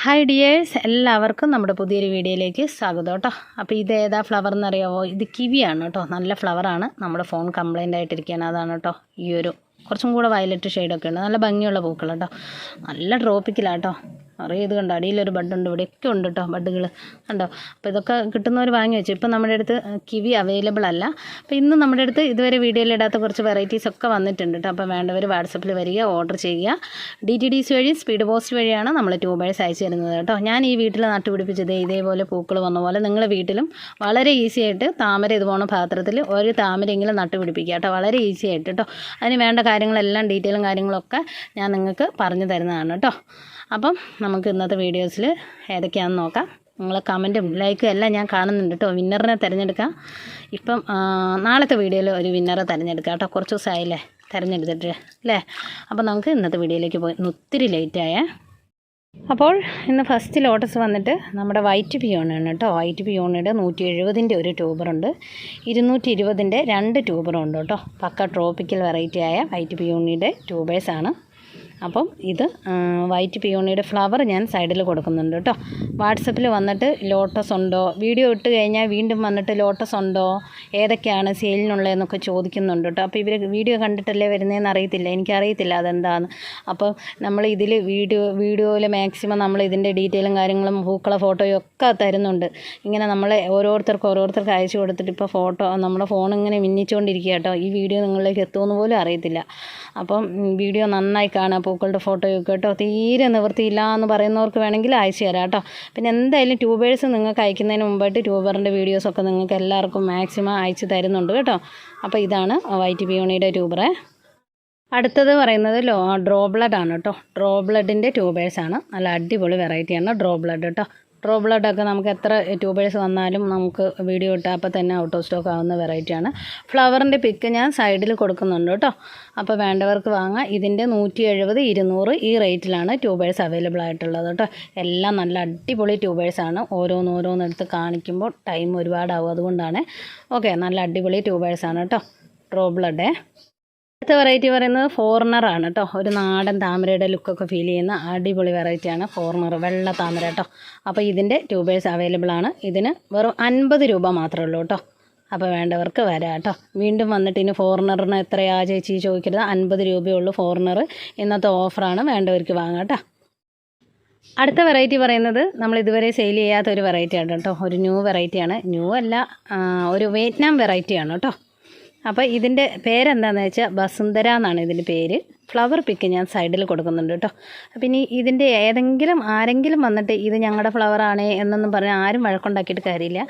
Hi dears എല്ലാവർക്കും നമ്മുടെ പുതിയൊരു വീഡിയോയിലേക്ക് സ്വാഗതം കേട്ടോ. അപ്പോൾ ഇത് ഏതാ ഫ്ലവർ എന്നറിയാവോ? ഇത് കിവിയാണ് കേട്ടോ. നല്ല ഫ്ലവറാണ് നമ്മുടെ ഫോൺ കംപ്ലൈന്റ് ആയിട്ടിരിക്കുകയാണ്. അതാണ് കേട്ടോ ഈ ഒരു കുറച്ചും കൂടെ വയലറ്റ് ഷെയ്ഡൊക്കെ ഉണ്ട്. നല്ല ഭംഗിയുള്ള പൂക്കൾ കേട്ടോ. നല്ല ട്രോപ്പിക്കലാട്ടോ അറിയ ഇത് കണ്ടോ? അടിയിലൊരു ബഡുണ്ട് ഇവിടെയൊക്കെ ഉണ്ട് കേട്ടോ ബഡുകൾ കണ്ടോ? അപ്പോൾ ഇതൊക്കെ കിട്ടുന്നവർ വാങ്ങി വെച്ചു. ഇപ്പം നമ്മുടെ അടുത്ത് കിവി അവൈലബിൾ അല്ല. അപ്പോൾ ഇന്ന് നമ്മുടെ അടുത്ത് ഇതുവരെ വീഡിയോയിൽ ഇടാത്ത കുറച്ച് വെറൈറ്റീസ് ഒക്കെ വന്നിട്ടുണ്ട് കേട്ടോ അപ്പോൾ വേണ്ടവർ വാട്സപ്പിൽ വരിക ഓർഡർ ചെയ്യുക. ഡി ടി ഡി സി വഴി സ്പീഡ് പോസ്റ്റ് വഴിയാണ് നമ്മൾ ട്യൂബേഴ്സ് അയച്ചു തരുന്നത് കേട്ടോ ഞാൻ ഈ വീട്ടിൽ നട്ടുപിടിപ്പിച്ചത് ഇതേപോലെ പൂക്കൾ വന്ന പോലെ നിങ്ങളുടെ വീട്ടിലും വളരെ ഈസി ആയിട്ട് താമര ഇതുപോലെ പാത്രത്തിൽ ഒരു താമരയെങ്കിലും നട്ടുപിടിപ്പിക്കുക കേട്ടോ വളരെ ഈസി ആയിട്ട് കേട്ടോ അതിന് വേണ്ട കാര്യങ്ങളെല്ലാം ഡീറ്റെയിലും കാര്യങ്ങളൊക്കെ ഞാൻ നിങ്ങൾക്ക് പറഞ്ഞു തരുന്നതാണ് കേട്ടോ അപ്പം നമുക്ക് ഇന്നത്തെ വീഡിയോസിൽ ഏതൊക്കെയാണെന്ന് നോക്കാം. നിങ്ങൾ കമന്റും ലൈക്കും എല്ലാം ഞാൻ കാണുന്നുണ്ട് കേട്ടോ വിന്നറിനെ തിരഞ്ഞെടുക്കാം. ഇപ്പം നാളത്തെ വീഡിയോയിൽ ഒരു വിന്നറെ തിരഞ്ഞെടുക്കാം കേട്ടോ. കുറച്ച് ദിവസമായില്ലേ തിരഞ്ഞെടുത്തിട്ട് അല്ലേ? അപ്പം നമുക്ക് ഇന്നത്തെ വീഡിയോയിലേക്ക് പോയി. ഒത്തിരി ലേറ്റായേ അപ്പോൾ ഇന്ന് ഫസ്റ്റ് ലോട്ടസ് വന്നിട്ട് നമ്മുടെ വൈറ്റ് പിയോണാണ് കേട്ടോ വൈറ്റ് പിയോണിയുടെ നൂറ്റി എഴുപതിന്റെ ഒരു ട്യൂബറുണ്ട് ഇരുന്നൂറ്റി ഇരുപതിന്റെ രണ്ട് ട്യൂബറും ഉണ്ട് കേട്ടോ പക്ക ട്രോപ്പിക്കൽ വെറൈറ്റിയായ വൈറ്റ് പിയോണിയുടെ ട്യൂബേഴ്സാണ് അപ്പം ഇത് വൈറ്റ് പിയോണിയുടെ ഫ്ലവർ ഞാൻ സൈഡിൽ കൊടുക്കുന്നുണ്ട് കേട്ടോ വാട്സപ്പിൽ വന്നിട്ട് ലോട്ടസ് ഉണ്ടോ? വീഡിയോ ഇട്ട് കഴിഞ്ഞാൽ വീണ്ടും വന്നിട്ട് ലോട്ടസ് ഉണ്ടോ? ഏതൊക്കെയാണ് സെയിലിനുള്ളതെന്നൊക്കെ ചോദിക്കുന്നുണ്ട് കേട്ടോ അപ്പോൾ ഇവർ വീഡിയോ കണ്ടിട്ടല്ലേ വരുന്നതെന്ന് അറിയത്തില്ല. എനിക്കറിയത്തില്ല അതെന്താന്ന്. അപ്പം നമ്മൾ ഇതിൽ വീഡിയോ വീഡിയോയിൽ മാക്സിമം നമ്മൾ ഇതിന്റെ ഡീറ്റെയിലും കാര്യങ്ങളും പൂക്കള ഫോട്ടോയും ഒക്കെ തരുന്നുണ്ട്. ഇങ്ങനെ നമ്മൾ ഓരോരുത്തർക്ക് ഓരോരുത്തർക്ക് അയച്ചു കൊടുത്തിട്ട് ഇപ്പോൾ ഫോട്ടോ നമ്മുടെ ഫോൺ ഇങ്ങനെ മിന്നിച്ചുകൊണ്ടിരിക്കുക കേട്ടോ ഈ വീഡിയോ നിങ്ങളിലേക്ക് എത്തുമെന്ന് പോലും അറിയത്തില്ല. അപ്പം വീഡിയോ നന്നായി കാണുക പൂക്കളുടെ ഫോട്ടോയൊക്കെ കേട്ടോ തീരെ നിവൃത്തിയില്ല എന്ന് പറയുന്നവർക്ക് വേണമെങ്കിൽ അയച്ചു തരാം കേട്ടോ. പിന്നെ എന്തായാലും ട്യൂബേഴ്സ് നിങ്ങൾക്ക് അയക്കുന്നതിന് മുമ്പായിട്ട് ട്യൂബറിന്റെ വീഡിയോസൊക്കെ നിങ്ങൾക്ക് എല്ലാവർക്കും മാക്സിമം അയച്ചു തരുന്നുണ്ട് കേട്ടോ. അപ്പോൾ ഇതാണ് വൈറ്റ് പിയോണിയുടെ ട്യൂബറെ. അടുത്തത് പറയുന്നത് ലോ ഡ്രോ ബ്ലഡ് ആണ് കേട്ടോ. ഡ്രോ ബ്ലഡിന്റെ ട്യൂബേഴ്സാണ്. നല്ല അടിപൊളി വെറൈറ്റിയാണ് ഡ്രോ ബ്ലഡ് കേട്ടോ. ഡ്രോ ബ്ലഡൊക്കെ നമുക്ക് എത്ര ട്യൂബേഴ്സ് വന്നാലും നമുക്ക് വീഡിയോ ഇട്ടാൽ അപ്പോൾ തന്നെ ഔട്ട് ഓഫ് സ്റ്റോക്ക് ആവുന്ന വെറൈറ്റിയാണ് ഫ്ലവറിന്റെ പിക്ക് ഞാൻ സൈഡിൽ കൊടുക്കുന്നുണ്ട് കേട്ടോ. അപ്പോൾ വേണ്ടവർക്ക് വാങ്ങാം. ഇതിന്റെ നൂറ്റി എഴുപത് ഇരുന്നൂറ് ഈ റേറ്റിലാണ് ട്യൂബേഴ്സ് അവൈലബിൾ ആയിട്ടുള്ളത് കേട്ടോ. എല്ലാം നല്ല അടിപൊളി ട്യൂബേഴ്സാണ് ഓരോന്നോരോന്നെടുത്ത് കാണിക്കുമ്പോൾ ടൈം ഒരുപാടാവും അതുകൊണ്ടാണ്. ഓക്കെ നല്ല അടിപൊളി ട്യൂബേഴ്സാണ് കേട്ടോ. റോ ബ്ലഡേ അടുത്ത വെറൈറ്റി പറയുന്നത് ഫോറിനർ ആണ് കേട്ടോ ഒരു നാടൻ താമരയുടെ ലുക്കൊക്കെ ഫീൽ ചെയ്യുന്ന അടിപൊളി വെറൈറ്റിയാണ് ഫോറിനർ വെള്ള താമര കേട്ടോ അപ്പോൾ ഇതിന്റെ ട്യൂബേഴ്സ് അവൈലബിൾ ആണ്. ഇതിന് വെറും അൻപത് രൂപ മാത്രമേ ഉള്ളൂ കേട്ടോ അപ്പോൾ വേണ്ടവർക്ക് വരാം കേട്ടോ വീണ്ടും വന്നിട്ട് ഇനി ഫോറിനറിന് എത്രയാ ചേച്ചി ചോദിക്കരുത് അൻപത് രൂപയേ ഉള്ളൂ ഫോറിനർ ഇന്നത്തെ ഓഫറാണ് വേണ്ടവർക്ക് വാങ്ങാം കേട്ടോ അടുത്ത വെറൈറ്റി പറയുന്നത് നമ്മൾ ഇതുവരെ സെയിൽ ചെയ്യാത്ത ഒരു വെറൈറ്റിയാണ് കേട്ടോ ഒരു ന്യൂ വെറൈറ്റിയാണ് ന്യൂ അല്ല ഒരു വിയറ്റ്നാം വെറൈറ്റിയാണ് കേട്ടോ അപ്പോൾ ഇതിന്റെ പേരെന്താണെന്ന് വെച്ചാൽ വസുന്ധര എന്നാണ് ഇതിന്റെ പേര്. ഫ്ലവർ പിക്ക് ഞാൻ സൈഡിൽ കൊടുക്കുന്നുണ്ട് കേട്ടോ അപ്പം ഇനി ഇതിന്റെ ഏതെങ്കിലും ആരെങ്കിലും വന്നിട്ട് ഇത് ഞങ്ങളുടെ ഫ്ലവറാണ് എന്നൊന്നും പറഞ്ഞ് ആരും വഴക്കുണ്ടാക്കിയിട്ട് കാര്യമില്ല.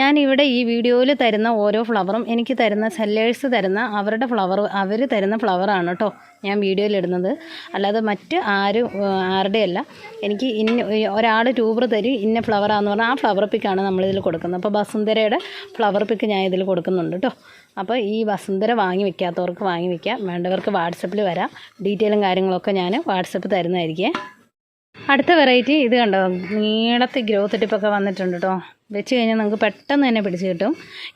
ഞാൻ ഇവിടെ ഈ വീഡിയോയിൽ തരുന്ന ഓരോ ഫ്ലവറും എനിക്ക് തരുന്ന സെല്ലേഴ്സ് തരുന്ന അവരുടെ ഫ്ലവർ അവർ തരുന്ന ഫ്ലവറാണ് കേട്ടോ ഞാൻ വീഡിയോയിൽ ഇടുന്നത്. അല്ലാതെ മറ്റ് ആരും ആരുടെയല്ല എനിക്ക് ഇന്ന ഒരാൾ ട്യൂബർ തരും ഇന്ന ഫ്ലവറാന്ന് പറഞ്ഞാൽ ആ ഫ്ലവർ പിക്കാണ് നമ്മളിതിൽ കൊടുക്കുന്നത്. അപ്പോൾ വസുന്ധരയുടെ ഫ്ലവർ പിക്ക് ഞാൻ ഇതിൽ കൊടുക്കുന്നുണ്ട് കേട്ടോ അപ്പോൾ ഈ വസുന്ധര വാങ്ങി വെക്കാത്തവർക്ക് വാങ്ങി വെക്കാം. വേണ്ടവർക്ക് വാട്സപ്പിൽ വരാം. ഡീറ്റെയിലും കാര്യങ്ങളൊക്കെ ഞാൻ വാട്സപ്പ് തരുന്നതായിരിക്കേ. അടുത്ത വെറൈറ്റി ഇത് കണ്ടോ? നീളത്തെ ഗ്രോത്ത് ടിപ്പൊക്കെ വന്നിട്ടുണ്ട് കേട്ടോ വെച്ച് കഴിഞ്ഞാൽ നമുക്ക് പെട്ടെന്ന് തന്നെ പിടിച്ച് കിട്ടും.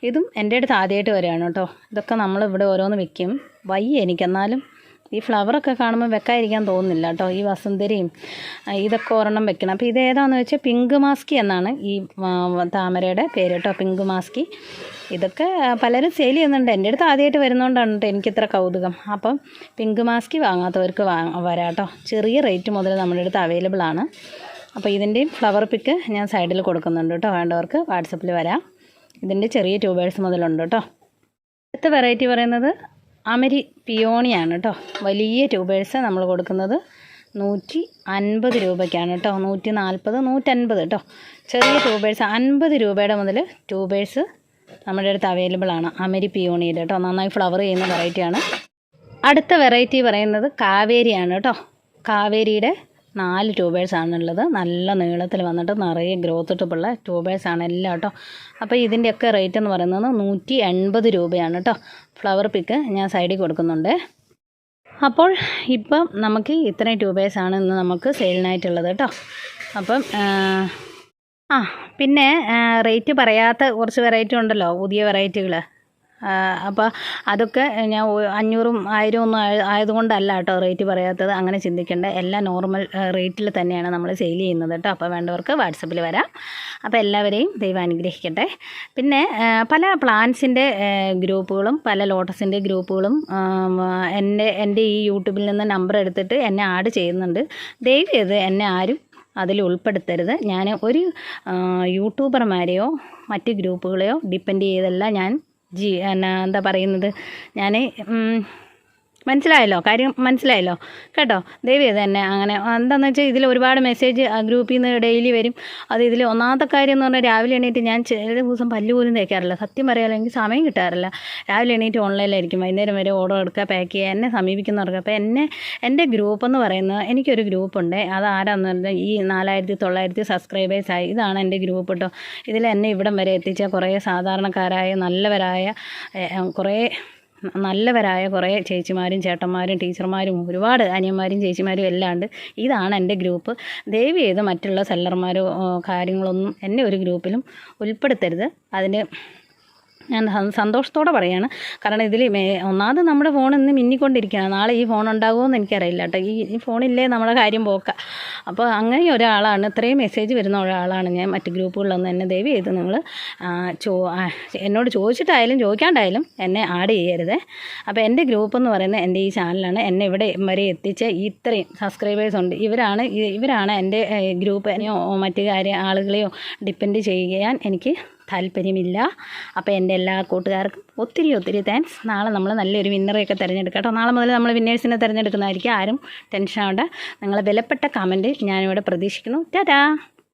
ഇതും എന്റെ അടുത്ത് ആദ്യമായിട്ട് വരികയാണ് കേട്ടോ ഇതൊക്കെ നമ്മളിവിടെ ഓരോന്ന് വെക്കും വയ്യ എനിക്ക് എന്നാലും. ഈ ഫ്ലവറൊക്കെ കാണുമ്പോൾ വെക്കാതിരിക്കാൻ തോന്നുന്നില്ല കേട്ടോ. ഈ വസന്തരിയും ഇതൊക്കെ ഒരെണ്ണം വെക്കണം. അപ്പോൾ ഇതേതാണെന്ന് വെച്ചാൽ പിങ്ക് മാസ്കി എന്നാണ് ഈ താമരയുടെ പേര് കേട്ടോ പിങ്ക് മാസ്കി. ഇതൊക്കെ പലരും സെയിൽ ചെയ്യുന്നുണ്ട്. എന്റെ അടുത്ത് ആദ്യമായിട്ട് വരുന്നതുകൊണ്ടാണ് കേട്ടോ എനിക്കിത്ര കൗതുകം. അപ്പം പിങ്ക് മാസ്കി വാങ്ങാത്തവർക്ക് വാ വരാം കേട്ടോ ചെറിയ റേറ്റ് മുതൽ നമ്മുടെ അടുത്ത് അവൈലബിൾ ആണ്. അപ്പോൾ ഇതിന്റെയും ഫ്ലവർ പിക്ക് ഞാൻ സൈഡിൽ കൊടുക്കുന്നുണ്ട് കേട്ടോ വേണ്ടവർക്ക് വാട്സപ്പിൽ വരാം. ഇതിന്റെ ചെറിയ ട്യൂബേഴ്സ് മുതലുണ്ട് കേട്ടോ അടുത്ത വെറൈറ്റി പറയുന്നത് അമരി പിയോണിയാണ് കേട്ടോ വലിയ ട്യൂബേഴ്സ് നമ്മൾ കൊടുക്കുന്നത്. നൂറ്റി അൻപത് രൂപയ്ക്കാണ് കേട്ടോ നൂറ്റി നാൽപ്പത് നൂറ്റൻപത് കേട്ടോ ചെറിയ ട്യൂബേഴ്സ് അൻപത് രൂപയുടെ മുതൽ ട്യൂബേഴ്സ് നമ്മുടെ അടുത്ത് അവൈലബിൾ ആണ്. അമരി പിയോണിയുടെ കേട്ടോ നന്നായി ഫ്ലവർ ചെയ്യുന്ന വെറൈറ്റിയാണ് അടുത്ത വെറൈറ്റി പറയുന്നത് കാവേരിയാണ് കേട്ടോ കാവേരിയുടെ നാല് ട്യൂബേഴ്സ് ആണുള്ളത്. നല്ല നീളത്തിൽ വന്നിട്ട് നിറയെ ഗ്രോത്ത് ടിപ്പുള്ള ട്യൂബേഴ്സ് ആണ് എല്ലാം കേട്ടോ അപ്പോൾ ഇതിന്റെയൊക്കെ റേറ്റ് എന്ന് പറയുന്നത് നൂറ്റി എൺപത് രൂപയാണ് കേട്ടോ ഫ്ലവർ പിക്ക് ഞാൻ സൈഡിൽ കൊടുക്കുന്നുണ്ട്. അപ്പോൾ ഇപ്പം നമുക്ക് ഇത്രയും ട്യൂബേഴ്സാണ് ഇന്ന് നമുക്ക് സെയിലിനായിട്ടുള്ളത് കേട്ടോ. അപ്പം ആ, പിന്നെ റേറ്റ് പറയാത്ത കുറച്ച് വെറൈറ്റി ഉണ്ടല്ലോ പുതിയ വെറൈറ്റികൾ അപ്പോൾ അതൊക്കെ ഞാൻ അഞ്ഞൂറും ആയിരവും ഒന്നും ആയ- ആയതുകൊണ്ടല്ല കേട്ടോ റേറ്റ് പറയാത്തത്. അങ്ങനെ ചിന്തിക്കേണ്ട. എല്ലാം നോർമൽ റേറ്റിൽ തന്നെയാണ് നമ്മൾ സെയിൽ ചെയ്യുന്നത് കേട്ടോ. അപ്പോൾ വേണ്ടവർക്ക് വാട്സപ്പിൽ വരാം. അപ്പോൾ എല്ലാവരെയും ദൈവം അനുഗ്രഹിക്കട്ടെ. പിന്നെ പല പ്ലാന്റ്സിന്റെ ഗ്രൂപ്പുകളും പല ലോട്ടസിന്റെ ഗ്രൂപ്പുകളും എന്റെ എന്റെ ഈ യൂട്യൂബിൽ നിന്ന് നമ്പർ എടുത്തിട്ട് എന്നെ ആഡ് ചെയ്യുന്നുണ്ട്. ദയവ് ചെയ്ത് എന്നെ ആരും അതിൽ ഉൾപ്പെടുത്തരുത്. ഞാൻ ഒരു യൂട്യൂബർമാരെയോ മറ്റ് ഗ്രൂപ്പുകളെയോ ഡിപ്പെൻഡ് ചെയ്തല്ല ഞാൻ ജി എന്നാ എന്താ പറയുന്നത്? ഞാൻ മനസ്സിലായല്ലോ? കാര്യം മനസ്സിലായല്ലോ? കേട്ടോ? ദേവി അത് തന്നെ അങ്ങനെ. എന്താണെന്ന് വെച്ചാൽ ഇതിൽ ഒരുപാട് മെസ്സേജ് ഗ്രൂപ്പിൽ നിന്ന് ഡെയിലി വരും. അത് ഇതിൽ ഒന്നാമത്തെ കാര്യം എന്ന് പറഞ്ഞാൽ രാവിലെ എണീറ്റ് ഞാൻ ചില ദിവസം പല്ല് പോലും തേക്കാറില്ല. സത്യം പറയാമല്ലോ എനിക്ക് സമയം കിട്ടാറില്ല. രാവിലെ എണീറ്റ് ഓൺലൈനിലായിരിക്കും വൈകുന്നേരം വരെ ഓർഡർ എടുക്കുക പാക്ക് ചെയ്യുക എന്നെ സമീപിക്കുന്നവർക്ക്. അപ്പോൾ എന്നെ എന്റെ ഗ്രൂപ്പ് എന്ന് പറയുന്നത് എനിക്കൊരു ഗ്രൂപ്പുണ്ട് അത് ആരാന്ന് പറഞ്ഞാൽ ഈ നാലായിരത്തി തൊള്ളായിരത്തി സബ്സ്ക്രൈബേഴ്സായി ഇതാണ് എന്റെ ഗ്രൂപ്പ് കേട്ടോ ഇതിൽ എന്നെ ഇവിടം വരെ എത്തിച്ച കുറേ സാധാരണക്കാരായ നല്ലവരായ കുറേ നല്ലവരായ കുറേ ചേച്ചിമാരും ചേട്ടന്മാരും ടീച്ചർമാരും ഒരുപാട് അനിയന്മാരും ചേച്ചിമാരും എല്ലാം ഉണ്ട്. ഇതാണ് എന്റെ ഗ്രൂപ്പ്. ദയവ് ചെയ്ത് മറ്റുള്ള സെല്ലർമാരോ കാര്യങ്ങളൊന്നും എന്നെ ഒരു ഗ്രൂപ്പിലും ഉൾപ്പെടുത്തരുത്. അതിന് ഞാൻ സന്തോഷത്തോടെ പറയാണ്. കാരണം ഇതിൽ ഒന്നാമത് നമ്മുടെ ഫോൺ ഇന്ന് മിന്നിക്കൊണ്ടിരിക്കുകയാണ്. നാളെ ഈ ഫോൺ ഉണ്ടാകുമോ എനിക്കറിയില്ല കേട്ടോ. ഈ ഈ ഫോണില്ലേ നമ്മുടെ കാര്യം പോക്ക. അപ്പോൾ അങ്ങനെ ഒരാളാണ് ഇത്രയും മെസ്സേജ് വരുന്ന ഒരാളാണ് ഞാൻ മറ്റ് ഗ്രൂപ്പുകളിലൊന്നും എന്നെ ദയവ് ചെയ്ത് നിങ്ങൾ ചോ എന്നോട് ചോദിച്ചിട്ടായാലും ചോദിക്കാണ്ടായാലും എന്നെ ആഡ് ചെയ്യരുത്. അപ്പോൾ എന്റെ ഗ്രൂപ്പ് എന്ന് പറയുന്നത് എന്റെ ഈ ചാനലാണ് എന്നെ ഇവിടെ വരെ എത്തിച്ച ഇത്രയും സബ്സ്ക്രൈബേഴ്സ് ഉണ്ട്. ഇവരാണ് ഇവരാണ് എന്റെ ഗ്രൂപ്പിനെയോ മറ്റു കാര്യ ആളുകളെയോ ഡിപ്പെൻഡ് ചെയ്യാൻ എനിക്ക് താല്പര്യമില്ല. അപ്പോൾ എന്റെ എല്ലാ കൂട്ടുകാർക്കും ഒത്തിരി ഒത്തിരി താങ്ക്സ് നാളെ നമ്മൾ നല്ലൊരു വിന്നറെയൊക്കെ തിരഞ്ഞെടുക്കാം നാളെ മുതൽ നമ്മൾ വിന്നേഴ്സിനെ തിരഞ്ഞെടുക്കുന്നതായിരിക്കും. ആരും ടെൻഷൻ ആവേണ്ട. നിങ്ങളെ വിലപ്പെട്ട കമന്റ് ഞാനിവിടെ പ്രതീക്ഷിക്കുന്നു. ടാറ്റാ!